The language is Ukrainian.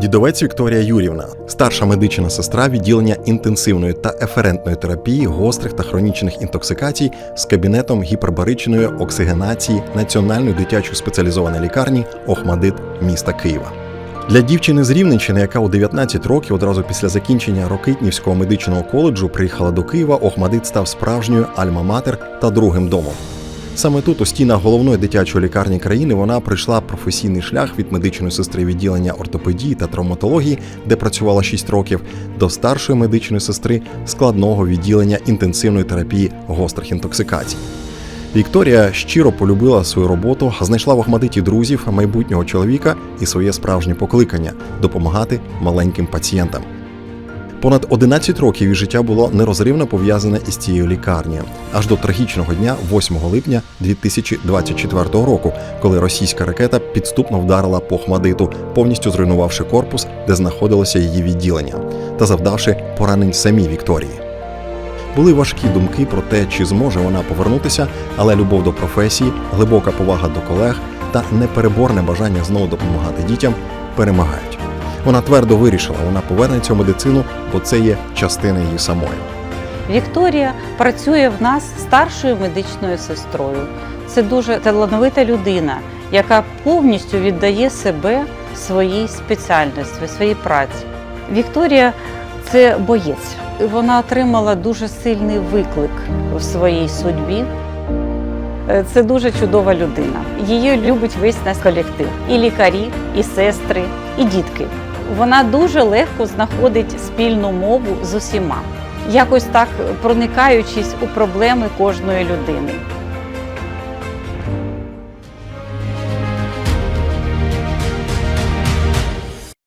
Дідовець Вікторія Юрівна, старша медична сестра відділення інтенсивної та еферентної терапії гострих та хронічних інтоксикацій з кабінетом гіпербаричної оксигенації Національної дитячої спеціалізованої лікарні Охмадит міста Києва. Для дівчини з Рівненщини, яка у 19 років одразу після закінчення Рокитнівського медичного коледжу приїхала до Києва, Охмадит став справжньою альма-матер та другим домом. Саме тут, у стінах головної дитячої лікарні країни, вона пройшла професійний шлях від медичної сестри відділення ортопедії та травматології, де працювала 6 років, до старшої медичної сестри складного відділення інтенсивної терапії гострих інтоксикацій. Вікторія щиро полюбила свою роботу, знайшла в Охмадиті друзів, майбутнього чоловіка і своє справжнє покликання допомагати маленьким пацієнтам. Понад 11 років її життя було нерозривно пов'язане із цією лікарнею, аж до трагічного дня, 8 липня 2024 року, коли російська ракета підступно вдарила по Хмадиту, повністю зруйнувавши корпус, де знаходилося її відділення, та завдавши поранень самій Вікторії. Були важкі думки про те, чи зможе вона повернутися, але любов до професії, глибока повага до колег та непереборне бажання знову допомагати дітям перемагають. Вона твердо вирішила, вона повернеться в медицину, бо це є частина її самої. Вікторія працює в нас старшою медичною сестрою. Це дуже талановита людина, яка повністю віддає себе своїй спеціальності, своїй праці. Вікторія це боєць. Вона отримала дуже сильний виклик в своїй судьбі. Е, Це дуже чудова людина. Її любить весь наш колектив. І лікарі, і сестри, і дітки. Вона дуже легко знаходить спільну мову з усіма, якось так проникаючись у проблеми кожної людини.